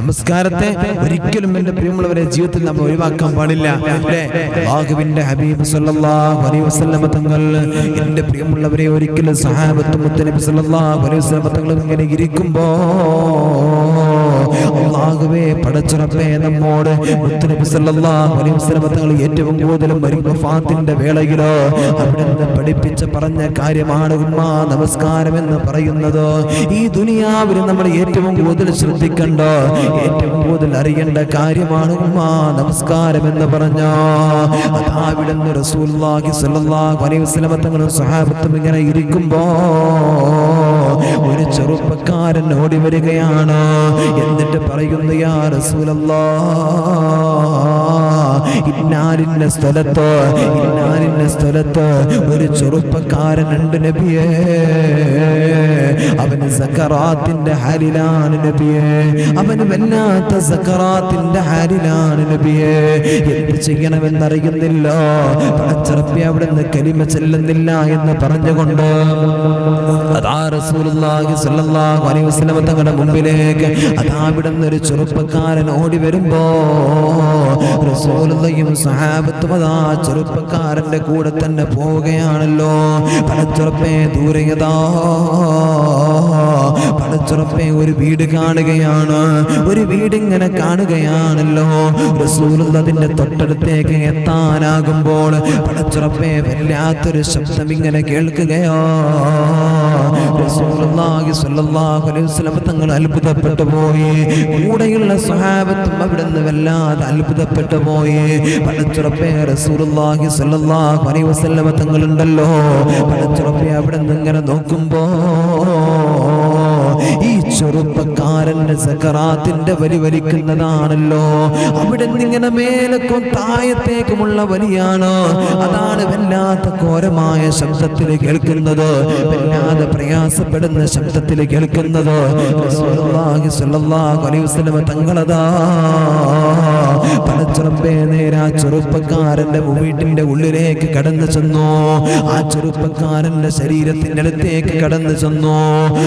നമസ്കാരത്തെ ഒരിക്കലും എന്റെ പ്രിയമുള്ളവരെ ജീവിതത്തിൽ നമ്മൾ ഒഴിവാക്കാൻ പാടില്ല. ഹബീബ് സല്ലല്ലാഹു അലൈഹി തങ്ങൾ എന്റെ പ്രിയമുള്ളവരെ ഒരിക്കലും സഹാബത്ത് സല്ലല്ലാഹു അലൈഹി ഇങ്ങനെ ഇരിക്കുമ്പോ അള്ളാഹുവേ പടച്ചുറപ്പേ നമ്മോട് തങ്ങൾ ഏറ്റവും കൂടുതൽ വഫാത്തിന്റെ വേളയിലോ അവിടുന്ന് പഠിപ്പിച്ച പറഞ്ഞ കാര്യമാണ് ഉമ്മ നമസ്കാരം എന്ന് പറയുന്നത്. ഈ ദുനിയാവിൽ നമ്മൾ ഏറ്റവും കൂടുതൽ ശ്രദ്ധിക്കേണ്ട ഏറ്റവും കൂടുതൽ അറിയേണ്ട കാര്യമാണ് ഉമ്മ നമസ്കാരം എന്ന് പറഞ്ഞ. അതാ അവിടുന്ന് റസൂലുള്ളാഹി സല്ലല്ലാഹു അലൈഹി വസല്ലമ തങ്ങളും സഹാബത്തും ഇങ്ങനെ ഇരിക്കുമ്പോ ഇന്നാലിന്റെ സ്ഥലത്ത്? ഇന്നാലിന്റെ സ്ഥലത്ത്? ഒരു ചെറുപ്പക്കാരനുണ്ട് നബിയേ. അവന് സക്കറാത്തിന്റെ ഹരിലാണ് നബിയേ. അവന് വല്ലാത്ത സക്കറാത്തിന്റെ ഹരിലാണ് നബിയേ. എന്ത് ചെയ്യണമെന്നറിയുന്നില്ല. പടച്ചിറപ്പി അവിടെ നിന്ന് കരിമ ചെല്ലുന്നില്ല എന്ന് പറഞ്ഞുകൊണ്ട് അതാ റസൂലുള്ളാഹി അലൈഹി തങ്ങളുടെ മുമ്പിലേക്ക് അതാ അവിടെ ഒരു ചെറുപ്പക്കാരൻ ഓടി വരുമ്പോ റസൂലുള്ളയും സഹാബത്തും അതാ ചെറുപ്പക്കാരന്റെ കൂടെ തന്നെ പോവുകയാണല്ലോ. പടച്ചുറപ്പേ ദൂരയതാ പടച്ചുറപ്പേ ഒരു വീട് കാണുകയാണ്. ഒരു വീട് ഇങ്ങനെ കാണുകയാണല്ലോ. റസൂലുള്ള അതിന്റെ തൊട്ടടുത്തേക്ക് എത്താനാകുമ്പോൾ പടച്ചുറപ്പേ വല്ലാത്തൊരു ശബ്ദം ഇങ്ങനെ കേൾക്കുകയോ. തങ്ങൾ അത്ഭുതപ്പെട്ടു പോയി. കൂടെയുള്ള സ്വഹാബത്തും അവിടെ നിന്ന് വല്ലാതെ അത്ഭുതപ്പെട്ടു പോയി. പടച്ചുറപ്പേ റസൂലുള്ളാഹി സ്വല്ലല്ലാഹു അലൈഹി വസല്ലമ തങ്ങളുണ്ടല്ലോ. പടച്ചുറപ്പേ അവിടെ നിന്ന് ഇങ്ങനെ നോക്കുമ്പോ ഈ ചെറുപ്പക്കാരന്റെ സക്കറാത്തിന്റെ വലി വലിക്കുന്നതാണല്ലോ. അവിടെ നിന്നിങ്ങനെ മേലക്കും താഴത്തേക്കുമുള്ള വലിയാണ്. അതാണ് വല്ലാത്ത ഘോരമായ ശബ്ദത്തിൽ കേൾക്കുന്നത്. വല്ലാതെ പ്രയാസപ്പെടുന്ന ശബ്ദത്തിൽ കേൾക്കുന്നത്. തങ്ങളതാ. പടച്ചുറമ്പേ നേരെ ആ ചെറുപ്പക്കാരന്റെ വീട്ടിന്റെ ഉള്ളിലേക്ക് കടന്നു ചെന്നു. ആ ചെറുപ്പക്കാരന്റെ ശരീരത്തിന്റെ അടുത്തേക്ക് കടന്നു ചെന്നു.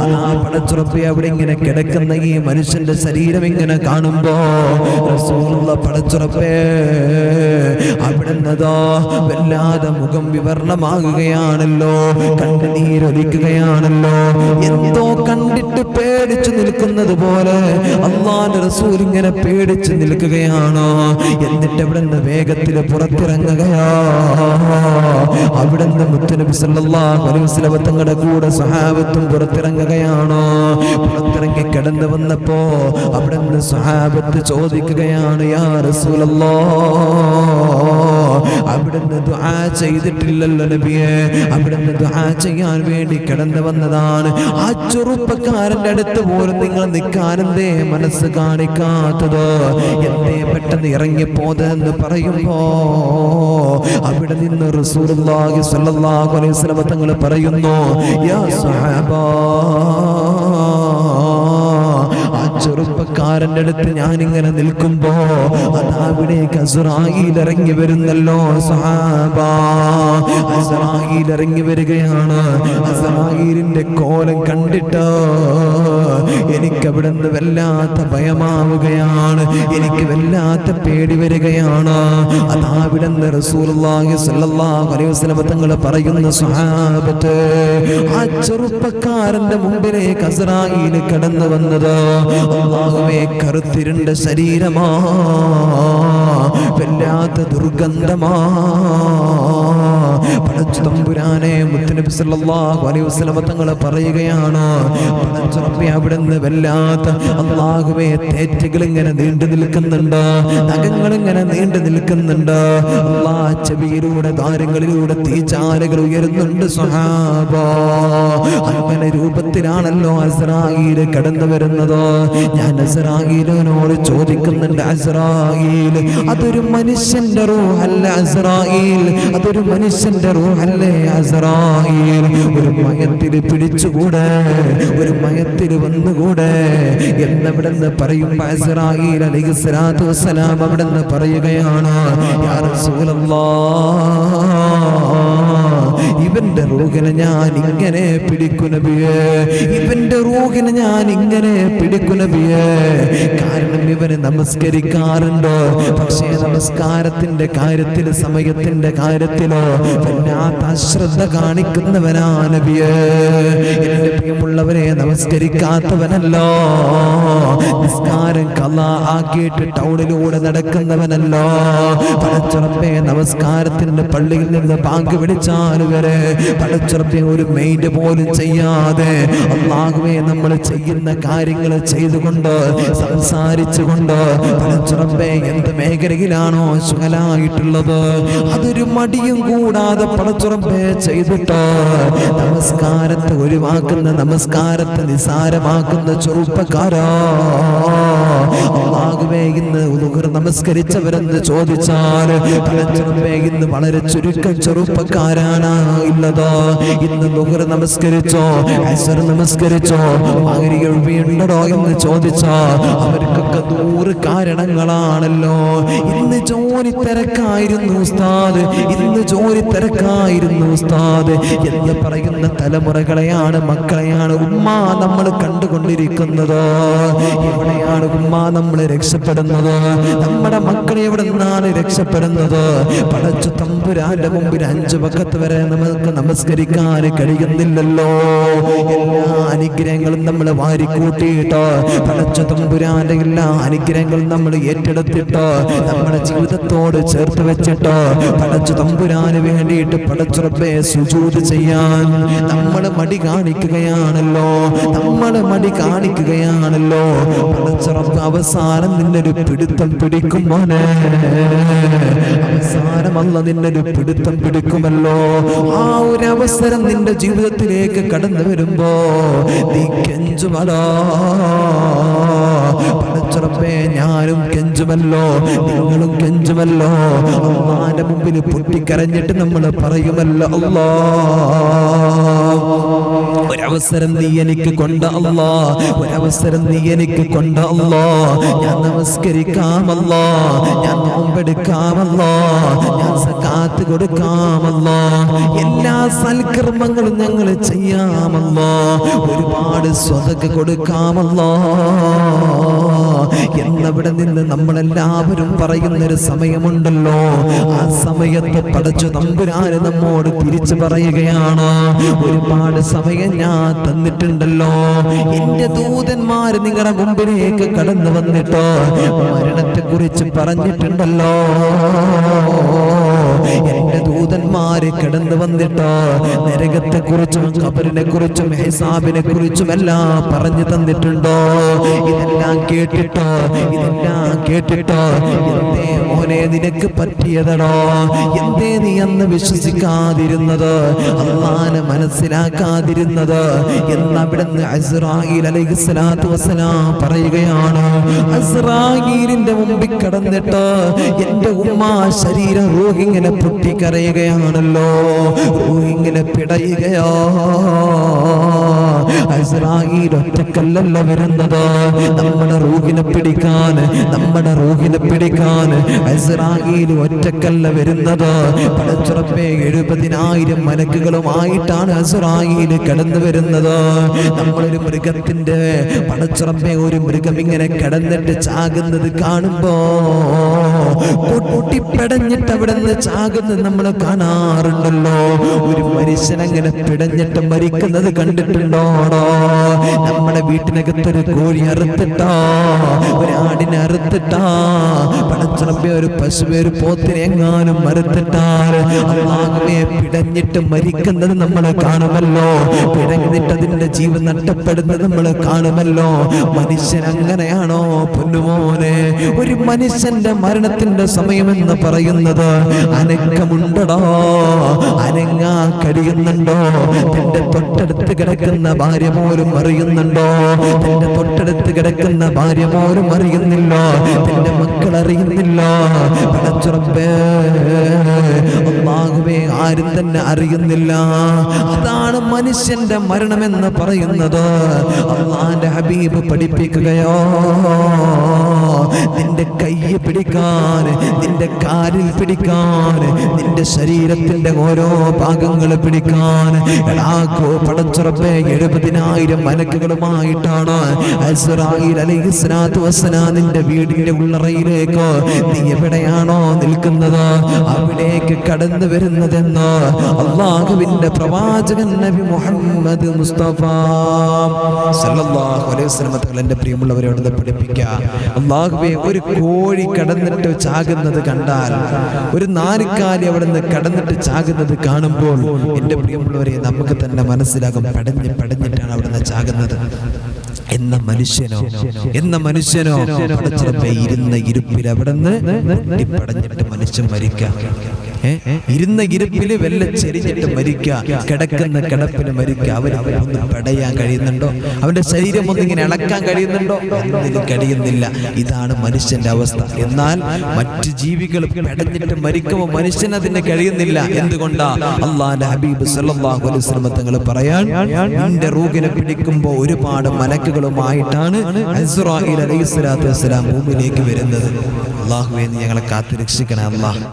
അതാ പടച്ചുറപ്പെ അവിടെ ഇങ്ങനെ കിടക്കുന്ന ഈ മനുഷ്യന്റെ ശരീരം ഇങ്ങനെ കാണുമ്പോ പടച്ചുറപ്പേ അവിടുന്നതോ വല്ലാതെ മുഖം വിവരണമാകുകയാണല്ലോ കണ്ണുനീരൊലിക്കുകയാണല്ലോ എന്തോ കണ്ടിട്ട് പേടിച്ചു നിൽക്കുന്നത് പോലെ അള്ളാന്റെ റസൂൽ ഇങ്ങനെ പേടിച്ചു നിൽക്കുകയാണോ. എന്നിട്ട് അവിടുന്ന് വേഗത്തിൽ പുറത്തിറങ്ങുകയാ. അവിടുന്ന് മുത്തനബി വസല്ലം തങ്ങളുടെ കൂടെ സഹാബത്തും പുറത്തിറങ്ങുകയാണോ. പുറത്തിറങ്ങി കിടന്നു വന്നപ്പോ അവിടുന്ന് സഹാബത്ത് ചോദിക്കുകയാണ് യാ റസൂലല്ലാ അവിടുന്ന് ദുആ ചെയ്തിട്ടില്ലല്ലോ നബിയെ. അവിടുന്ന് ദുആ ചെയ്യാൻ വേണ്ടി കിടന്നു വന്നതാണ്. ആ ചെറുപ്പക്കാരന്റെ അടുത്ത് പോലും നിങ്ങൾ നിൽക്കാനെന്തേ മനസ്സ് കാണിക്കാത്തത്? എന്തേ പെട്ടെന്ന് ഇറങ്ങിപ്പോതെന്ന് പറയുമ്പോ അവിടെ നിന്ന് റസൂലുള്ളാഹി സ്വല്ലല്ലാഹു അലൈഹി വസല്ലം തങ്ങൾ പറയുന്നു യാ സ്വഹാബാ ആ ചെറുപ്പക്കാരന്റെ ഞാൻ ഇങ്ങനെ നിൽക്കുമ്പോ അതാവിടേക്ക് അസുറായിൽ ഇറങ്ങി വരുന്നല്ലോ സഹാബ. അസുറായിൽ ഇറങ്ങി വരികയാണ്. അസുറായിലിന്റെ കോലം കണ്ടിട്ട് എനിക്ക് അവിടെ നിന്ന് വല്ലാത്ത ഭയമാവുകയാണ്. എനിക്ക് വല്ലാത്ത പേടി വരികയാണ്. അതാവിടെ നിന്ന് അലൈഹി വസല്ലം തങ്ങൾ പറയുന്ന സ്വഹാബത്ത് ആ ചെറുപ്പക്കാരന്റെ മുമ്പിലേക്ക് അസ്രായിൽ കടന്നു വന്നത്. അള്ളാഹുവേ കറുത്തിരുണ്ട ശരീരമാ വല്ലാത്ത ദുർഗന്ധമാ. പടച്ചു തമ്പുരാനെ മുത്തനബി സല്ലല്ലാഹു അലൈഹി വസല്ലം തങ്ങൾ പറയുകയാണ് പടച്ചുറപ്പി അവിടുന്ന് വല്ലാത്ത അള്ളാഹുവേ തേറ്റുകൾ ഇങ്ങനെ നീണ്ടു നിൽക്കുന്നുണ്ട് നഖങ്ങൾ ഇങ്ങനെ നീണ്ടു നിൽക്കുന്നുണ്ട് അള്ളാ ചെവിയിലൂടെ ദ്വാരങ്ങളിലൂടെ തീച്ചാലുകൾ ഉയരുന്നുണ്ട് സ്വഹാബ. അങ്ങനെ രൂപത്തിലാണല്ലോ അസ്രായിൽ കടന്നു വരുന്നത്. ഞാൻ അസ്രായിലിനോട് ചോദിക്കുന്നുണ്ട് അസ്രായിൽ അതൊരു മനുഷ്യന്റെ റൂഹല്ല അസ്രായിൽ അതൊരു മനുഷ്യന്റെ റൂഹല്ലേ അസറായി ഒരു മയത്തിൽ പിടിച്ചുകൂടെ? ഒരു മയത്തിൽ വന്നുകൂടെ? എന്നവിടെ നിന്ന് പറയുമ്പോ അസറായി അലൈഹി സ്വലാത്തു വസ്സലാം അവിടെ നിന്ന് പറയുകയാണ് യാ റസൂലല്ലാഹ് ഇവന്റെ റൂഹിനെ ഞാൻ ഇങ്ങനെ പിടിക്കുനബിയേ ഇവന്റെ റൂഹിനെ ഞാൻ ഇങ്ങനെ പിടിക്കുനബിയേ കാരണം ഇവന് നമസ്കരിക്കാറുണ്ട്. പക്ഷേ നമസ്കാരത്തിന്റെ കാര്യത്തിൽ സമയത്തിന്റെ കാര്യത്തിലോ വല്ലാത്ത അശ്രദ്ധ കാണിക്കുന്നവനാ നബിയേ. എന്റെ പ്രിയമുള്ളവരെ നമസ്കരിക്കാത്തവനല്ലോ. നിസ്കാരം കല ആക്കിയിട്ട് ടൗണിലൂടെ നടക്കുന്നവനല്ലോ. പടച്ചുറപ്പേ നമസ്കാരത്തിന്റെ പള്ളിയിൽ നിന്ന് പാങ്ക് വിളിച്ചാൽ വരെ പടച്ചുറപ്പെ ഒരു മെയിന്റ് പോലും ചെയ്യാതെ അള്ളാഹുവെ നമ്മൾ ചെയ്യുന്ന കാര്യങ്ങൾ ചെയ്തുകൊണ്ട് സംസാരിച്ചുകൊണ്ട് പടച്ചുറപ്പെ എന്ത് മേഖലയിലാണോ ശുഖലായിട്ടുള്ളത് അതൊരു മടിയും കൂടാതെ പടച്ചുറപ്പെ ചെയ്തിട്ട് നമസ്കാരത്തെ ഒഴിവാക്കുന്ന നമസ്കാരത്തെ നിസാരമാക്കുന്ന ചെറുപ്പക്കാരോ. അള്ളാഹുവേ ഇന്ന് ഉലുഹർ നമസ്കരിച്ചവരെന്ന് ചോദിച്ചാൽ പലച്ചെറുപ്പേ ഇന്ന് വളരെ ചുരുക്കം ചെറുപ്പക്കാരാണ്. ഉള്ളത് ഇന്ന് ലുഹർ നമസ്കരിച്ചോ അസർ നമസ്കരിച്ചോ എഴുതിയുണ്ടോ എന്ന് ചോദിച്ചോ അവർക്കൊക്കെ നൂറ് കാരണങ്ങളാണല്ലോ. ഇന്ന് ജോലി തിരക്കായിരുന്നു ഉസ്താദ് ഇന്ന് ജോലി തിരക്കായിരുന്നു ഉസ്താദ് എന്ന് പറയുന്ന തലമുറകളെയാണ് മക്കളെയാണ് ഉമ്മ നമ്മൾ കണ്ടുകൊണ്ടിരിക്കുന്നത്. എവിടെയാണ് ഉമ്മ നമ്മൾ രക്ഷപ്പെടുന്നത്? നമ്മുടെ മക്കളെ എവിടെ നിന്നാണ് രക്ഷപ്പെടുന്നത്? പടച്ചു തമ്പുരാന്റെ മുമ്പിൽ അഞ്ചു പക്കത്ത് വരെ നമുക്ക് നമസ്കരിക്കാൻ കഴിയുന്നില്ലല്ലോ. എല്ലാ അനുഗ്രഹങ്ങളും നമ്മൾ വാരിക്കൂട്ടിയിട്ടോ പടച്ച തമ്പുരാന്റെ എല്ലാ അനുഗ്രഹങ്ങളും നമ്മൾ ഏറ്റെടുത്തിട്ട് നമ്മുടെ ജീവിതത്തോട് ചേർത്ത് വെച്ചിട്ട് പടച്ച തമ്പുരാന് വേണ്ടിയിട്ട് പടച്ചുറപ്പെ സുജൂത് ചെയ്യാൻ നമ്മൾ മടി കാണിക്കുകയാണല്ലോ. നമ്മൾ മടി കാണിക്കുകയാണല്ലോ. പടച്ചുറപ്പ് അവസാനം നിന്നൊരു പിടുത്തം പിടിക്കും അവസാനമല്ല നിന്നൊരു പിടുത്തം പിടിക്കുമല്ലോ. ആ ഒരു അവസരം നിന്റെ ജീവിതത്തിലേക്ക് കടന്നു വരുമ്പോ നീ കെഞ്ചുമലോ പടച്ചുറപ്പേ ഞാനും കെഞ്ചുമല്ലോ നിങ്ങളും കെഞ്ചുമല്ലോ. അമ്മാന്റെ മുമ്പിൽ പൊട്ടിക്കരഞ്ഞിട്ട് നമ്മൾ പറയുമല്ലോ അല്ലോ ഒരവസരം നീ എനിക്ക് കൊണ്ട അല്ലോ ഒരവസരം നീ എനിക്ക് കൊണ്ട അല്ലോ ഞാൻ നമസ്കരിക്കാമല്ലോ ഞാൻ നോമ്പെടുക്കാമല്ലോ ഞാൻ സക്കാത്ത് കൊടുക്കാമല്ലോ എല്ലാ സൽക്കർമ്മങ്ങളും ഞങ്ങൾ ചെയ്യാമല്ലോ ഒരുപാട് സ്വതക്ക് കൊടുക്കാമല്ലോ എന്നവിടെ നിന്ന് നമ്മളെല്ലാവരും പറയുന്നൊരു സമയമുണ്ടല്ലോ. ആ സമയത്ത് പടച്ചു തമ്പുരാന് നമ്മോട് തിരിച്ചു പറയുകയാണ്. ഒരുപാട് സമയം ഞാൻ തന്നിട്ടുണ്ടല്ലോ. എന്റെ ദൂതന്മാർ നിങ്ങളുടെ മുമ്പിലേക്ക് കടന്നു വന്നിട്ടോ മരണത്തെ കുറിച്ച് പറഞ്ഞിട്ടുണ്ടല്ലോ. എന്റെ ദൂതന്മാര് കിടന്നു വന്നിട്ട്? നരകത്തെ കുറിച്ചും കബറിനെ കുറിച്ചും ഹിസാബിനെ കുറിച്ചും എല്ലാം പറഞ്ഞു തന്നിട്ടുണ്ടോ? ഇതെല്ലാം കേട്ടിട്ടോ? ഇതെല്ലാം കേട്ടിട്ടോ? എന്തേ മോനെ നിനക്ക് പറ്റിയതടോ? എന്തേ നീ അന്ന് വിശ്വസിക്കാതിരുന്നത്? അള്ളാനെ മനസ്സിലാക്കാതിരുന്നത്? എന്ന് അവിടുന്ന് അസ്രായിൽ അലൈഹി പറയുകയാണ് അസ്രായിലിന്റെ മുമ്പിൽ കടന്നിട്ട് എന്റെ ഉമ്മ ശരീരം റൂഹിങ്ങനെ പൊട്ടിക്കരയുകയാണല്ലോ. ഇങ്ങനെ പിടയുകയോ. ഒറ്റക്കല്ലല്ല വരുന്നത്. നമ്മുടെ റൂഹിനെ പിടിക്കാൻ നമ്മുടെ റൂഹിനെ പിടിക്കാൻ അസ്രായിൽ ഒറ്റക്കല്ല വരുന്നത്. പടച്ചുറപ്പേ എഴുപതിനായിരം മലക്കുകളുമായിട്ടാണ് അസ്രായിൽ കടന്നു വരുന്നത്. നമ്മളൊരു മൃഗത്തിന്റെ പടച്ചുറപ്പേ ഒരു മൃഗം ഇങ്ങനെ കടന്നിട്ട് ചാകുന്നത് കാണുമ്പോ പൊട്ടിപ്പടഞ്ഞിട്ട് അവിടെ നിന്ന് ചാകുന്നത് നമ്മൾ കാണാറുണ്ടല്ലോ. ഒരു മനുഷ്യൻ അങ്ങനെ പിടഞ്ഞിട്ട് മരിക്കുന്നത് കണ്ടിട്ടുണ്ടോടോ നമ്മുടെ വീട്ടിനകത്തൊരു കോഴി അറുത്തിട്ടാ ഒരാടിനെ അറുത്തിട്ടാ പടച്ചറമ്പെ ഒരു പശുവെ ഒരു പോത്തിനെ എങ്ങാനും അറുത്തിട്ടാൽ അള്ളാഹുവെ പിടഞ്ഞിട്ട് മരിക്കുന്നത് നമ്മൾ കാണുമല്ലോ. പിടഞ്ഞിട്ട് അതിന്റെ ജീവൻ നഷ്ടപ്പെടുന്നത് നമ്മൾ കാണുമല്ലോ. മനുഷ്യൻ അങ്ങനെയാണോ പൊന്നുമോനെ? ഒരു മനുഷ്യന്റെ മരണത്തിന്റെ സമയമെന്ന് പറയുന്നത് അനക്കമുണ്ടടോ അനങ്ങാ കഴിയുന്നുണ്ടോ? തന്റെ തൊട്ടടുത്ത് കിടക്കുന്ന ഭാര്യ പോലും അറിയുന്നുണ്ടോ? തന്റെ തൊട്ടടുത്ത് കിടക്കുന്ന ഭാര്യ പോലും അറിയുന്നില്ല? തന്റെ മക്കൾ അറിയുന്നില്ല? പടച്ചുറപ്പേ ഒന്നാകുമേ ആരും തന്നെ അറിയുന്നില്ല. അതാണ് മനുഷ്യന്റെ മരണമെന്ന് പറയുന്നത്. അള്ളാന്റെ ഹബീബ് പഠിപ്പിക്കുകയോ നിന്റെ കയ്യ് പിടിക്കാൻ നിന്റെ കാലിൽ പിടിക്കാൻ നിന്റെ ശരീരത്തിന്റെ ഓരോ ഭാഗങ്ങൾ പിടിക്കാൻ പടച്ചുറപ്പേ എഴുപതിനായിരം മലക്കുകളുമായിട്ടാണ് നിന്റെ വീടിന്റെ ഉള്ളറയിലേക്ക് നീ എവിടെയാണോ നിൽക്കുന്നത്? അവിടേക്ക് കടന്നു വരുന്നതെന്ന് അള്ളാഹുവിന്റെ പ്രവാചകൻ നബി മുഹമ്മദ് മുസ്തഫ സല്ലല്ലാഹു അലൈഹി വസല്ലം തങ്ങൾ എന്റെ പ്രിയമുള്ളവരെ അവിടുന്ന് പഠിപ്പിക്കുക. അള്ളാഹുവെ ഒരു കോഴി കടന്നിട്ട് ചാകുന്നത് കണ്ടാൽ ഒരു നാലുകാലി നിന്ന് കടന്നിട്ട് ചാകുന്നത് കാണുമ്പോൾ എന്റെ പ്രിയമുള്ളവരെ നമുക്ക് തന്നെ മനസ്സിലാകും പടഞ്ഞ് പടഞ്ഞിട്ടാണ് അവിടുന്ന് ചാകുന്നത് എന്ന മനുഷ്യനോ എന്ന മനുഷ്യനോ ഇരുന്ന ഇരുപ്പിൽ അവിടുന്ന് പടഞ്ഞിട്ട് മനുഷ്യൻ മരിക്കാം? ഇരുന്ന ഇരുപ്പിൽ വെല്ല ചെരിഞ്ഞിട്ട് മരിക്കുക കിടക്കുന്ന കിടപ്പിന് മരിക്കുക അവർ ഒന്ന് പടയാൻ കഴിയുന്നുണ്ടോ? അവന്റെ ശരീരം ഒന്ന് ഇങ്ങനെ ഇളക്കാൻ കഴിയുന്നുണ്ടോ? ഒന്നിനും കഴിയുന്നില്ല. ഇതാണ് മനുഷ്യന്റെ അവസ്ഥ. എന്നാൽ മറ്റ് ജീവികൾ പടഞ്ഞിട്ട് മരിക്കുമ്പോൾ മനുഷ്യൻ അതിന് കഴിയുന്നില്ല. എന്തുകൊണ്ടാ? അള്ളാന്റെ ഹബീബ് സല്ലല്ലാഹു അലൈഹി തങ്ങൾ പറയാൻ നിന്റെ റൂഹിനെ പിടിക്കുമ്പോൾ ഒരുപാട് മലക്കുകളുമായിട്ടാണ് ഭൂമിയിലേക്ക് വരുന്നത്. അള്ളാഹുവെ ഞങ്ങളെ കാത്തു രക്ഷിക്കണേ അള്ളാഹ്